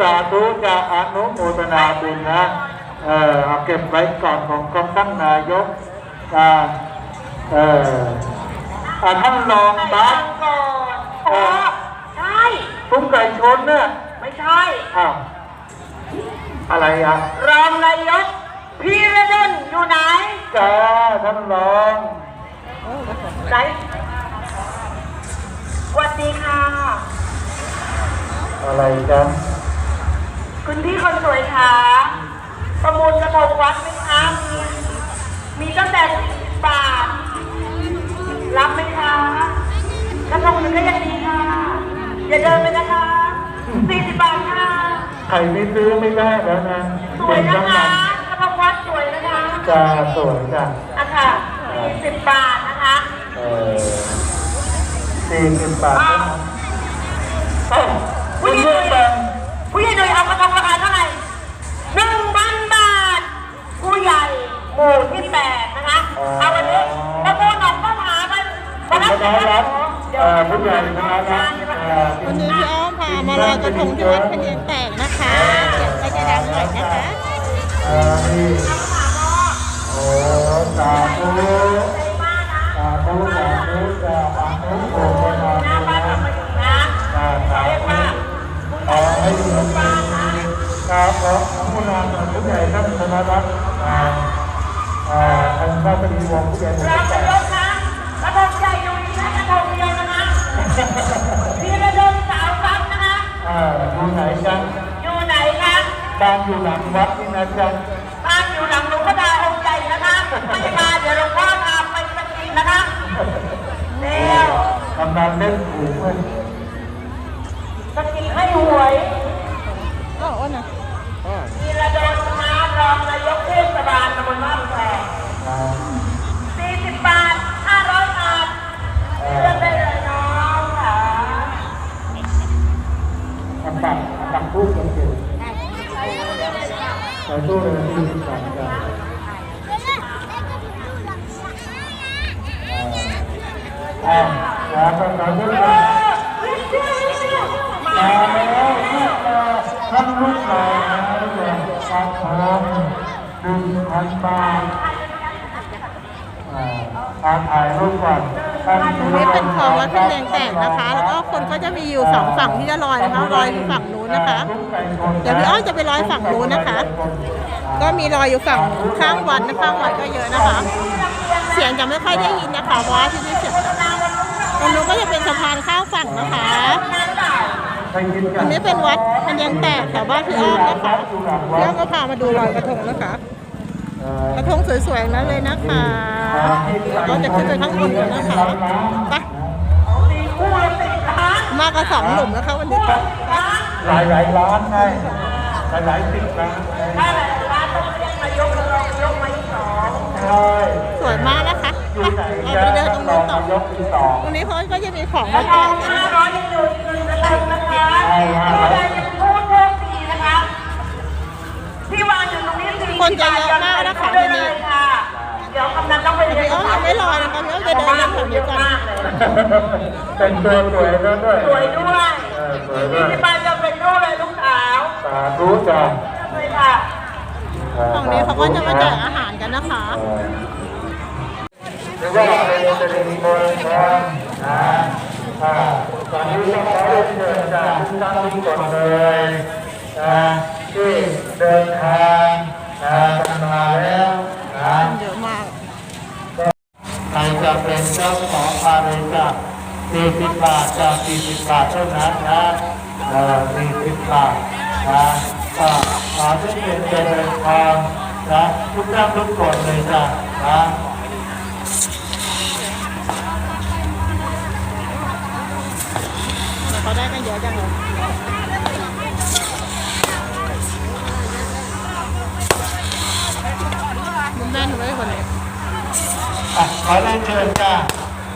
สาธุจะอนุโมทนาบุญนะเออเอาเก็บไว้ก่อนของกองตั้งนายกอ่าเอออ่าท่านรองบัสก่อนอ๋อใช่ ตุ้มไก่ชนเนี่ยไม่ใช่ อ้าวอะไรอะรองนายกพีระดลอยู่ไหนจ้าท่านรองไหนสวัสดีค่ะ อะไรกัน คุณพี่คนสวยค่ะประมูลกระทงวัดไหมคะมีมีตั้งแต่สิบบาท รับไหมคะกระทงหนึ่งก็ยังดีค่ะ อย่าเดินไปนะคะสี่สิบบาทค่ะ ใครไม่ซื้อไม่ได้แล้วนะสวยเป็นนะทั้งคะนั้นกระทงวัดสวยนะคะจ้าสวยจ้ะอะค่ะสี่สิบบาทนะคะเออสี่สิบบาทเท่านั้นเอ้าคุณเลือกแบ่งผู้ใหญ่หน่วยเอากระทง มาลอยกระทงที่วัดพะเนียงแตกนะคะเสียงก็จะดังหน่อยนะคะเอ่อนี่โอ้สาธุสาธุสาธุจะอนุโมทนาหน้าบุบ้านญเรามาอยนะสาธุเรียกว่าขอให้มีครับขอคุณนผู้ใหญ่ท่านธนารัฐอ่าอ่าท่านพระปรีวงผู้ใหญ่หมู่เราที่แปจะยกนะกระทงใหญ่อยู่นี่นะกระทงเดียวนะคะพี่ระดมสาว ซ้ำนะคะอ่าอยู่ไหนกันอยู่ไหนคะบ้านอยู่หลังวัดนี่นะจ๊ะบ้านอยู่หลังหลวงพ่อดาองค์ใหญ่นะคะไม่มาเดี๋ยวหลวงพ่อพาไปสกินนะคะเร็วกำนันเล่นถูกเลยสกินให้หวยอ้าวอ้นนะ พันบาทอ่าถ่ายรูปก่อนตรงนี้เป็นคลองวัดพะเนียงแตกนะคะ แล้วก็คนก็จะมีอยู่สองฝั่งที่จะลอยนะคะลอยฝั่งนู้นนะคะ เดี๋ยวพี่อ้อจะไปลอยฝั่งนู้นนะคะ ก็มีลอยอยู่ฝั่งข้างวัดนะข้างวัดก็เยอะนะคะ เสียงจะไม่ค่อยได้ยินนะคะเพราะว่าที่นี่เสียงตรงนู้นก็จะเป็นสะพานข้ามฝั่งนะคะอันนี้เป็นวัดพะเนียงแตกแถวบ้านพี่อ้อมนะคะพี่อ้อมก็พามาดูลอยกระทงนะคะ กระทงสวยๆนั้นเลยนะคะเราจะขึ้นไปข้างบนกันนะคะไปสี่คู่ละสิบล้านมากันสองหนุ่มนะคะวันนี้ไปหลายหลายๆล้านไงหลายหลายๆสิบล้านไงถ้าหลายล้านต้องเรียกนายกรองนายกมาอีกสองใช่สวยมากนะคะอยู่ไหนไปเราไปเดินตรงนู้นต่อยกที่สองตรงนี้เขาก็จะมีของกมาระแจทกงนะห้าร้อยยังอยู่อีกหนึ่งกระทงนะคะ คนจะเยอะมากนะคะได้ที่เลนี่ยค่ะเดี๋ยวกำนันต้องไปเรียนพี่อ้อมยังไม่ลอยนะคะพี่อ้อมจะเดินเล่นแถวนี้ก่อนเป็นตัวสวยแล้วด้วยสวยด้วยเออสวยด้วยที่บ้านจะเป็นรูปเลยลูกสาวสาธุจ้ะเลยค่ะฝั่งนี้เขาก็จะมาแจกอาหารกันนะคะหรือว่าเป็นสิริมงคลนะอ่าตอนนี้ต้องขอเรียนเชิญจากทุกท่านทุกคนเลยนะที่เดินทางนะกันมาแล้วนะ เยอะมาก ใครจะเป็นเจ้าของมาเลยจ้ะ40 บาทจะ40บาทเท่านั้นนะเออ40บาทนะก็ขอทุกเป็นเจริญพรนะทุกท่านทุกคนเลยจ้ะนะเดี๋ยวเขาได้กันเยอะจังเลยมันแน่นไว้คนนี้อะขอเรียนเชิญจ้ะ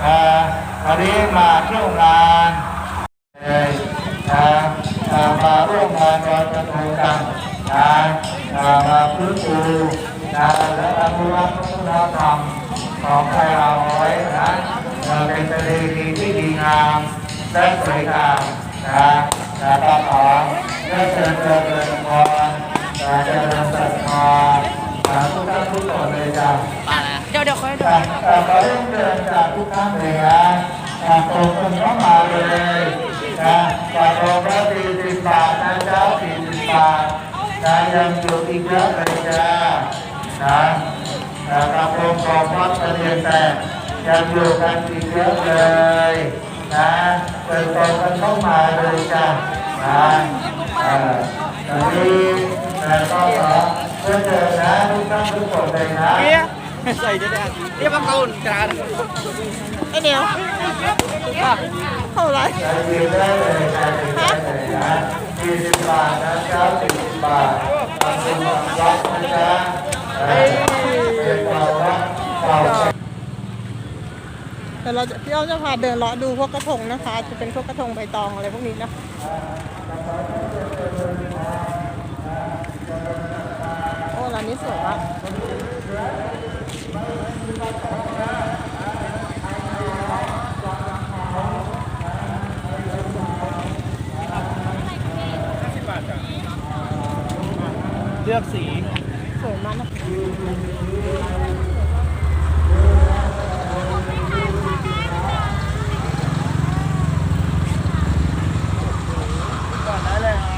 เอ่อ วันนี้มาเที่ยวงานเอ่อเอ่อเอ่อมาร่วมงานลอยกระทงกันนะมาพื้นฟูนะและอนุรักษ์วัฒนธรรมของไทยเราไว้นะเอ่อเป็นประเพณีที่ดีงามและสวยงามนะนะก็ขอญก็จะเจริญพรจะเจริญศรัทธาสาธุท่านทุกคนเลยจ้ะ เดี๋ยวเดี๋ยวค่อยอะอะขอเรียนเชิญจากทุกท่านเลยนะอะตรงกันเข้ามาเลยนะฝากรองละสี่สิบบาทนะเจ้าสี่สิบบาทนะยังอยู่อีกเยอะเลยจ้านะนะกระโปรงของวัดตะเรียนแต่ยังอยู่กันอีกเยอะเลยนะเปิดตรงกันเข้ามาเลยจ้านะเอ่อตอนนี้นะก็ขอเพื่อเจอนะทุกท่านทุกคนเลยนะ ใส่จะได้เรียกว่าเกาหลีกางไอเดียวเท่าไหรใจเย็นได้เลยใจเย็นได้เนะสี่สิบาทนะเจ้าสี่สิบาทขอบคุณความรักนะจ๊ะเอ่อเป็นความรักเก่าเดี๋ยวเราจะพี่อ้อมจะพาเดินเลาะดูพวกกระทงนะคะ จะเป็นพวกกระทงใบตองอะไรพวกนี้นะโอ้ร้านนี้สวยมาก เลือกสี สวยมากนะ ก่อนได้เลย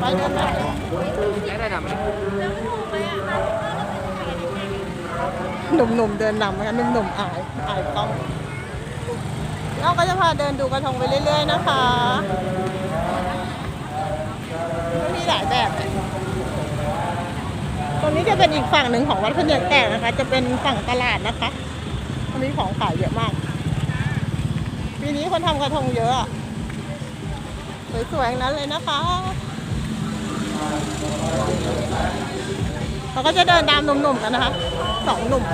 ไปเดินไป ได้ได้ไหม หนุ่มๆเดินนำนะคะหนุ่มๆอายอายกล้องเราก็จะพาเดินดูกระทงไปเรื่อย ๆ นะคะก็มีหลายแบบตรงนี้จะเป็นอีกฝั่งหนึ่งของวัดพระเนียแตกนะคะ จะเป็นฝั่งตลาดนะคะตรงนี้ของขายเยอะมาก ปีนี้คนทำกระทงเยอะสวยๆนั้นเลยนะคะเราก็จะเดินตามหนุ่มๆกันนะคะสองหนุ่ม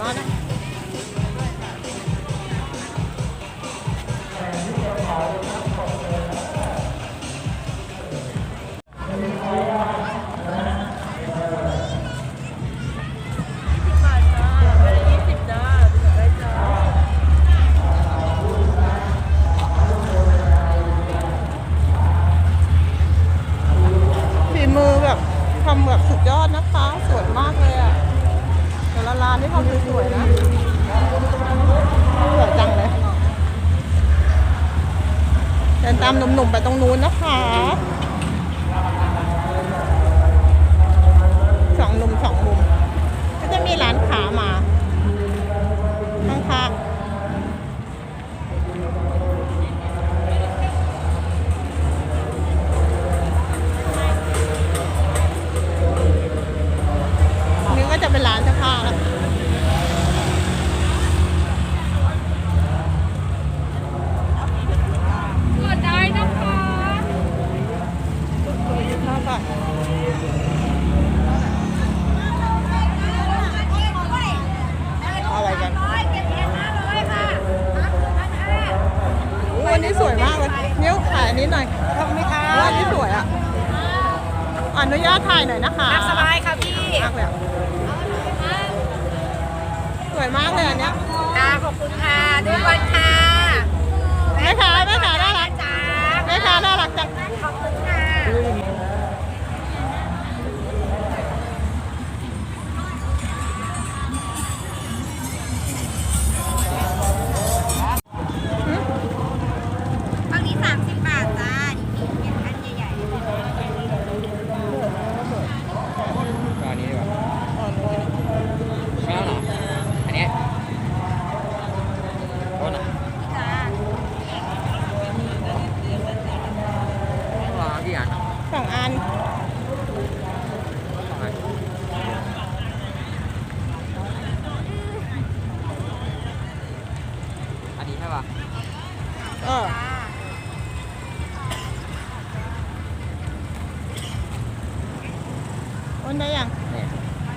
อันนี้สวยมากนะฝีมือแบบทำแบบสุดยอดนะคะ สวยมากเลยอะ ร้านที่เขาสวยๆนะสวยจังเลยเดินตามหนุ่มๆไปตรงนู้นนะคะสองหนุ่มสองมุมก็จะมีร้านขามากเลยอะสวยมากเลยอันเนี้ยค่ะขอบคุณค่ะด้วยวันค่ะแม่ค้าแม่ค้าน่ารักจ้าแม่ค้าน่ารักจัง ขอบคุณ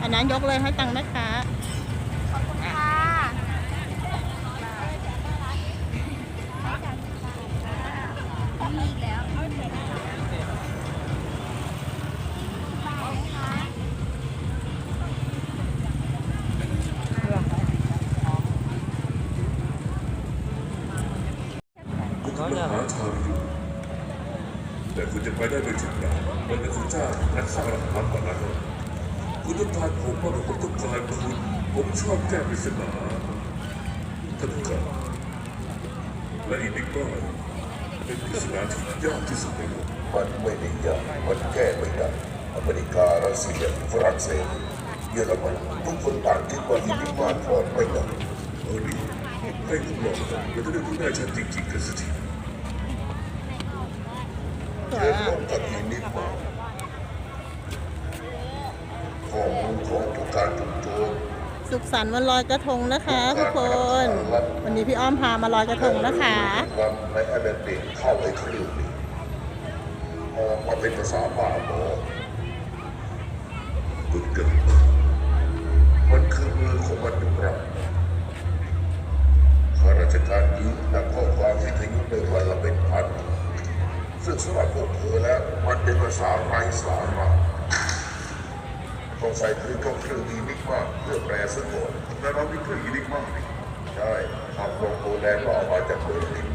อันนั้นยกเลยให้ตังค์แม่ค้า คุณกำลังหาทางอยู่แต่คุณจะไปได้ไม่ถึงไหนมันเป็นคุณเจ้ารักษาหลักฐานก่อนนะครับคุณต้องกา รผมมากกว่ามต้องการคุณผมชอบแก้ปริศนาท่านผู้การและอีกหนึ่งก็เป็นปริศนาที่ยากที่สุดในโลกมันไม่ได้ยากมันแก้ไม่ได้อเมริการัสเซียฝรั่งเศสเยอรมันทุกคนต่างคิดว่าอินิมาถอนไม่ได้เอาดิให้ผมลองนะเราจะได้รู้แน่ชัดจริงๆกันสักทีเรื่องอะของกับอินิมาข้อมูลของทุกการถูกโจม สุขสันต์วันลอยกระทงนะคะ ทุกคน วันนี้พี่อ้อมพามาลอยกระทงนะคะวันในแอเดนเดกเข้าไอ้เครื่นี้ออกมาเป็นภาษาบ้าบอคุณเกิดมันคือมือของมันดุร้ายข้าราชการหญิงนำข้อความวิทยุในวันละเป็นพันซึ่งสำหรับพวกเธอแล้วมันเป็นภาษาไร้สาระ ต้องใส่คืนเข้าเครื่องอีนิกมาเพื่อแปลซะก่อนแต่เรามีเครื่องอีนิกมากนี่ใช่ทางโรงโบแดงก็เอามาจากเบอร์ลิน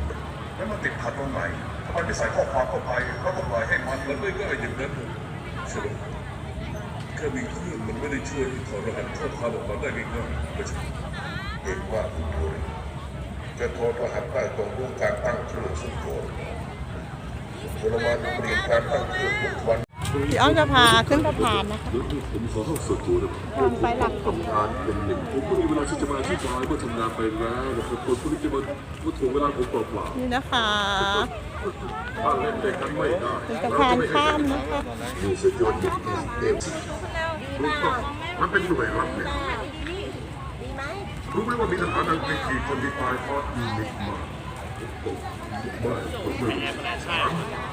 แล้วมันติดขัดตรงไหนทำไมไม่ใส่ข้อความเข้าไปแล้วก็ปล่อยให้มันมันไม่ง่ายอย่างนั้นใช่ไหมแค่มีเครื่องมันไม่ได้ช่วยให้ถอดรหัสข้อความออกมาได้ง่ายๆไม่ใช่เห็นว่าคุณโทริจะโทรรหัสได้ตรงรู้การตั้งเครื่องสุดโกนพลเมืองเรียนการตั้งเครื่องทุกวัน พี่อ้อมจะพาขึ้นสะพานนะคะผมขอห้องส่วนตัวนะทางไฟหลักทำงานเป็นหนึ่งผมก็มีเวลาที่จะมาอธิบายเมื่อทำงานไปแล้วนะครับคนพวกนี้จะมามาถ่วงเวลาผมเปล่านี่นะคะถ้าเล่นด้วยกันไม่ได้นสะพานข้ามนะคะมีสยนต์เอ็มซีรู้ป่ะมันเป็นหน่วยรับเนี่ยรู้ไหมว่ามีทหารอังกฤษกี่คนที่ตายเพราะอีนิกมาไม่ผมไม่รู้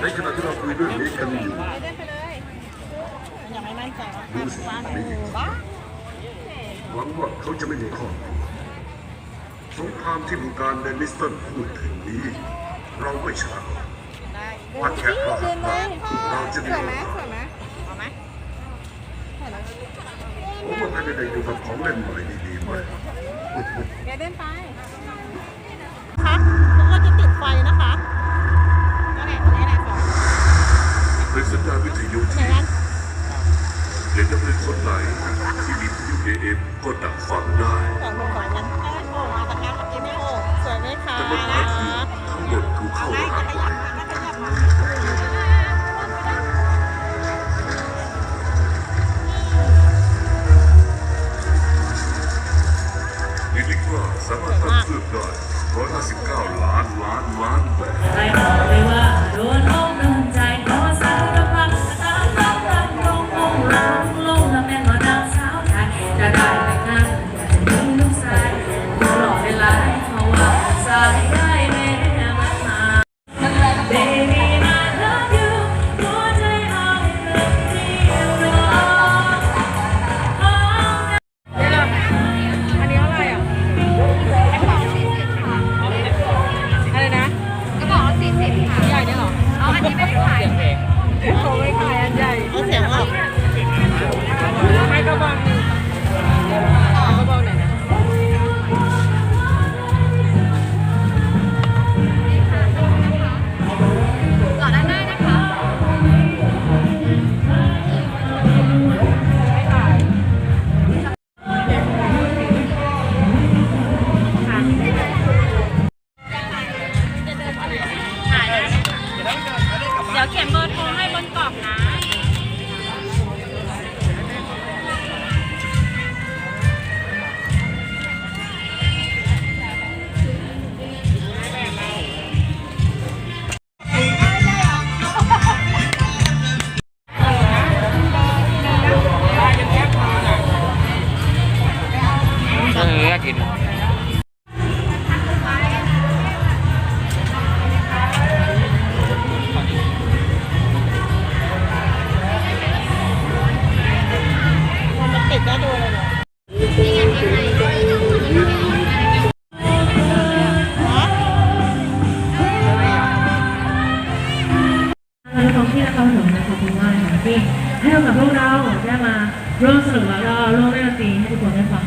ในขณะที่เราคุยเรื่องนี้กันอยู่ยังไม่มั่นใจว่าดูสินี่หวังว่าเขาจะไม่มีข้อสงครามที่ผู้การเดนิสตันพูดถึงนี้ เราไม่ชนะว่าแค่เราหักหลังเราจะมีโอกาสผมว่าให้เด็กๆอยู่กับของเล่นใหม่ดีๆไหมคะแล้วก็จะติดไฟนะคะ เป็นสัญญาณวิทยุไหนที่นั้นเด็กนักเรียนคนไหนที่มีวิทยุ AM ก็ดักฟังได้สองหนึ่งสองนั้นโผล่มาจากงานเมื่อกี้ไม่โผล่สวยไหมคะแต่ปัญหาคือทั้งหมดถูกเข้ารหัสไว้นิลิกว่าสามารถตั้งเครื่องได้159 ล้านล้านล้านแบบ เรื่วมสนุกแล้วก็ร่องเล่นดนตรีให้ทุกคนได้ฟัง